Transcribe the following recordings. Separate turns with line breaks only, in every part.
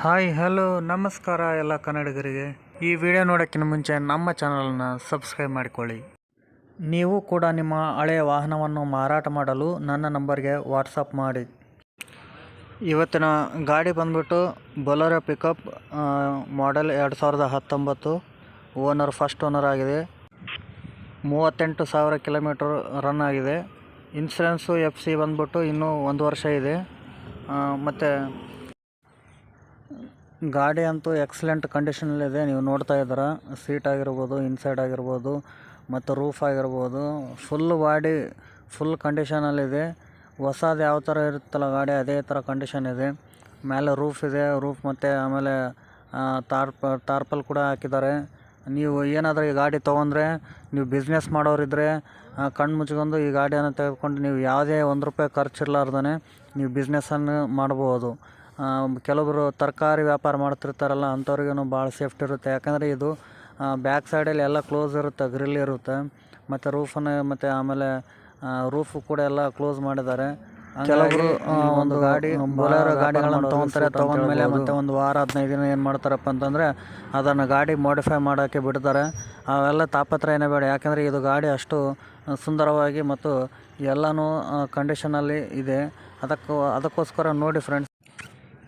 Hi, hello, ನಮಸ್ಕಾರ ಎಲ್ಲ ಕನ್ನಡಿಗರಿಗೆ. ಈ ವಿಡಿಯೋ ನೋಡೋಕ್ಕಿಂತ ಮುಂಚೆ ನಮ್ಮ ಚಾನಲನ್ನು ಸಬ್ಸ್ಕ್ರೈಬ್ ಮಾಡಿಕೊಳ್ಳಿ. ನೀವು ಕೂಡ ನಿಮ್ಮ ಹಳೆಯ ವಾಹನವನ್ನು ಮಾರಾಟ ಮಾಡಲು ನನ್ನ ನಂಬರ್ಗೆ ವಾಟ್ಸಪ್ ಮಾಡಿ. ಇವತ್ತಿನ ಗಾಡಿ ಬಂದ್ಬಿಟ್ಟು ಬೊಲೊರೊ ಪಿಕಪ್ ಮಾಡೆಲ್ ಎರಡು ಸಾವಿರದ ಹತ್ತೊಂಬತ್ತು ಓನರ್ ಫಸ್ಟ್ ಓನರ್ ಆಗಿದೆ. ಮೂವತ್ತೆಂಟು ಸಾವಿರ ಕಿಲೋಮೀಟರ್ ರನ್ ಆಗಿದೆ. ಇನ್ಸೂರೆನ್ಸು ಎಫ್ ಸಿ ಬಂದ್ಬಿಟ್ಟು ಇನ್ನೂ ಒಂದು ವರ್ಷ ಇದೆ. ಮತ್ತು ಗಾಡಿ ಅಂತೂ ಎಕ್ಸಲೆಂಟ್ ಕಂಡೀಷನಲ್ಲಿದೆ ನೀವು ನೋಡ್ತಾ ಇದ್ದೀರ ಸೀಟ್ ಆಗಿರ್ಬೋದು ಇನ್ಸೈಡ್ ಆಗಿರ್ಬೋದು, ಮತ್ತು ರೂಫ್ ಆಗಿರ್ಬೋದು ಫುಲ್ ಬಾಡಿ ಫುಲ್ ಕಂಡೀಷನಲ್ಲಿದೆ ಹೊಸದು ಯಾವ ಥರ ಇರುತ್ತಲ್ಲ ಗಾಡಿ, ಅದೇ ಥರ ಕಂಡೀಷನ್ ಇದೆ. ಮೇಲೆ ರೂಫ್ ಇದೆ ರೂಫ್ ಮತ್ತು ಆಮೇಲೆ ತಾರ್ಪ ಟಾರ್ಪಲ್ ಕೂಡ ಹಾಕಿದ್ದಾರೆ. ನೀವು ಏನಾದರೂ ಈ ಗಾಡಿ ತೊಗೊಂಡ್ರೆ, ನೀವು ಬಿಸ್ನೆಸ್ ಮಾಡೋರಿದ್ದರೆ ಕಣ್ಣು ಮುಚ್ಕೊಂಡು ಈ ಗಾಡಿಯನ್ನು ತೆಗೆದುಕೊಂಡು ನೀವು ಯಾವುದೇ ಒಂದು ರೂಪಾಯಿ ಖರ್ಚಿರ್ಲಾರ್ದೇ ನೀವು ಬಿಸ್ನೆಸ್ಸನ್ನು ಮಾಡ್ಬೋದು. ಕೆಲವರು ತರಕಾರಿ ವ್ಯಾಪಾರ ಮಾಡ್ತಿರ್ತಾರಲ್ಲ ಅಂಥವ್ರಿಗೂ ಭಾಳ ಸೇಫ್ಟಿ ಇರುತ್ತೆ. ಯಾಕಂದರೆ ಇದು ಬ್ಯಾಕ್ ಸೈಡಲ್ಲಿ ಎಲ್ಲ ಕ್ಲೋಸ್ ಇರುತ್ತೆ ಗ್ರಿಲ್ ಇರುತ್ತೆ. ಮತ್ತು ರೂಫನ್ನು ಮತ್ತು ಆಮೇಲೆ ರೂಫು ಕೂಡ ಎಲ್ಲ ಕ್ಲೋಸ್ ಮಾಡಿದ್ದಾರೆ. ಕೆಲವರು ಒಂದು ಗಾಡಿ ಬೊಲೆರೋ ಗಾಡಿಗಳನ್ನು ತೊಗೊತಾರೆ ತೊಗೊಂಡ್ಮೇಲೆ ಮತ್ತೆ ಒಂದು ವಾರ ಹದಿನೈದು ದಿನ ಏನು ಮಾಡ್ತಾರಪ್ಪ ಅಂತಂದರೆ ಅದನ್ನು ಗಾಡಿ ಮಾಡಿಫೈ ಮಾಡೋಕ್ಕೆ ಬಿಡ್ತಾರೆ. ಅವೆಲ್ಲ ತಾಪತ್ರ ಏನೇ ಬೇಡ ಯಾಕಂದರೆ ಇದು ಗಾಡಿ ಅಷ್ಟು ಸುಂದರವಾಗಿ ಮತ್ತು ಎಲ್ಲನೂ ಕಂಡೀಷನಲ್ಲಿ ಇದೆ. ಅದಕ್ಕೂ ಅದಕ್ಕೋಸ್ಕರ ನೋಡಿ ಫ್ರೆಂಡ್ಸ್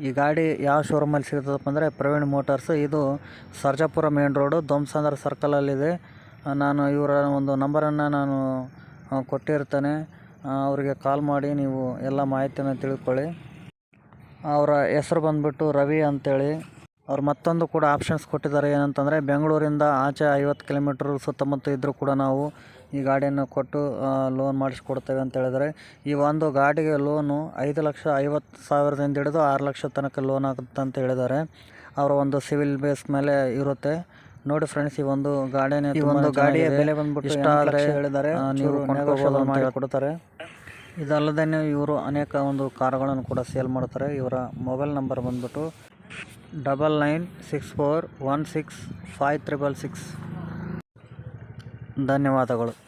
ಈ ಗಾಡಿ ಯಾವ ಶೋರೂಮಲ್ಲಿ ಸಿಗ್ತದಪ್ಪ ಅಂದರೆ ಪ್ರವೀಣ್ ಮೋಟಾರ್ಸ್ ಇದು ಸರ್ಜಾಪುರ ಮೇನ್ ರೋಡು ಸರ್ಕಲ್ ಸರ್ಕಲಲ್ಲಿದೆ ನಾನು ಇವರ ಒಂದು ನಂಬರನ್ನು ನಾನು ಕೊಟ್ಟಿರ್ತೇನೆ. ಅವರಿಗೆ ಕಾಲ್ ಮಾಡಿ ನೀವು ಎಲ್ಲ ಮಾಹಿತಿಯನ್ನು ತಿಳ್ಕೊಳ್ಳಿ. ಅವರ ಹೆಸರು ಬಂದ್ಬಿಟ್ಟು ರವಿ ಅಂತೇಳಿ. ಅವ್ರು ಮತ್ತೊಂದು ಕೂಡ ಆಪ್ಷನ್ಸ್ ಕೊಟ್ಟಿದ್ದಾರೆ ಏನಂತಂದರೆ ಬೆಂಗಳೂರಿಂದ ಆಚೆ ಐವತ್ತು ಕಿಲೋಮೀಟ್ರ್ ಸುತ್ತಮುತ್ತ ಇದ್ದರೂ ಕೂಡ ನಾವು ಈ ಗಾಡಿಯನ್ನು ಕೊಟ್ಟು ಲೋನ್ ಮಾಡಿಸ್ಕೊಡ್ತೇವೆ ಅಂತ ಹೇಳಿದರೆ ಈ ಒಂದು ಗಾಡಿಗೆ ಲೋನು ಐದು ಲಕ್ಷ ಐವತ್ತು ಸಾವಿರದಿಂದ ಹಿಡಿದು ಆರು ಲಕ್ಷ ತನಕ ಲೋನ್ ಆಗುತ್ತೆ ಅಂತ ಹೇಳಿದ್ದಾರೆ. ಅವರ ಒಂದು ಸಿವಿಲ್ ಬೇಸ್ ಮೇಲೆ ಇರುತ್ತೆ. ನೋಡಿ ಫ್ರೆಂಡ್ಸ್ ಈ ಒಂದು ಗಾಡಿನೇ ಈ ಒಂದು ಗಾಡಿಯ ಬೆಲೆ ಬಂದ್ಬಿಟ್ಟು ಇಷ್ಟ ಆದರೆ ಹೇಳಿದ್ದಾರೆ. ನೀವು ಕೊಂಡ್ಕೋಬೋದು ಅಂತ ಹೇಳ್ಕೊಡ್ತಾರೆ. ಇದಲ್ಲದೆ ಇವರು ಅನೇಕ ಒಂದು ಕಾರುಗಳನ್ನು ಕೂಡ ಸೇಲ್ ಮಾಡ್ತಾರೆ. ಇವರ ಮೊಬೈಲ್ ನಂಬರ್ ಬಂದ್ಬಿಟ್ಟು double nine six four one six five triple six. ಧನ್ಯವಾದಗಳು.